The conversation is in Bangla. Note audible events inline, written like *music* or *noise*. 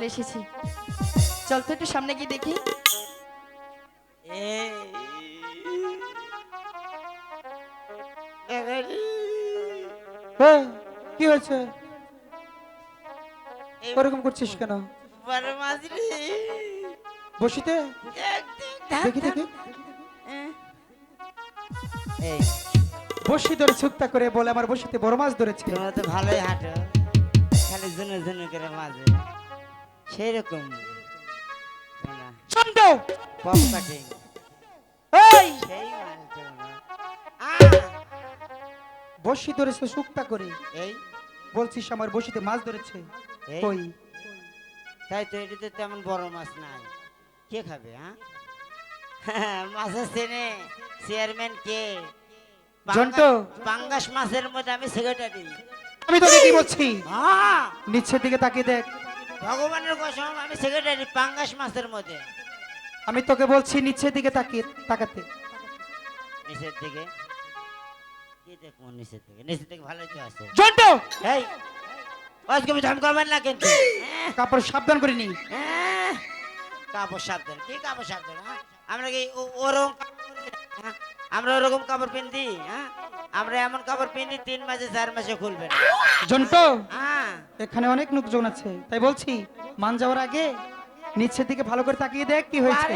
চলে এসেছি। চল তো একটু সামনে গিয়ে দেখি। হ্যাঁ, কি হয়েছে? ওরকম করছিস কেন? মাছ বসিতে? দেখি দেখি। বসি ধরে ছুকতা করে বলে আমার বসিতে বড় মাছ ধরেছে তোমরা তো ভালোই হাঁটো। খালি জুনু জুনু করে মাঝে সেই রকম পপ কাটিং এই! সেই মাছ আ! বসি ধরেছে শুক্তা করে। এই? বলছিস আমার বসিতে মাছ ধরেছে? কই? তাই তো এটাতে তেমন বড় মাছ নাই। কে খাবে হ্যাঁ মাছের চেনে চেয়ারম্যান কে? জন্টু। পাঙ্গা- পাঙ্গাস মাছের মধ্যে আমি সেক্রেটারি আমি তোকে কি বলছি? নিচের দিকে তাকিয়ে দেখ। ভগবানের কসম আমি সেক্রেটারি পাঙ্গাস মাছের মধ্যে। আমি তোকে বলছি নিচের দিকে তাকিয়ে তাকাতে। নিচের দিকে? কি দেখব নিচের দিকে? নিচের দিকে ভালোই তো আছে। জন্ট এই আজকে আমি ধমকাবেন না কিন্তু। *laughs* কাপড় সাবধান করে নি হ্যাঁ। কাপড় সাবধান। কি কাপড় সাবধান হ্যাঁ? আমরা কি ওরকম কাপড়- হ্যাঁ? আমরা ওরকম কাপড় পিন্দি হ্যাঁ? আমরা এমন কাপড় পিন্দি তিন মাসে চার মাসে খুলবে না। জন্ট হ্যাঁ? এখানে অনেক লোকজন আছে। তাই বলছি, মান যাওয়ার আগে নিচের দিকে ভালো করে তাকিয়ে দেখ কি হয়েছে।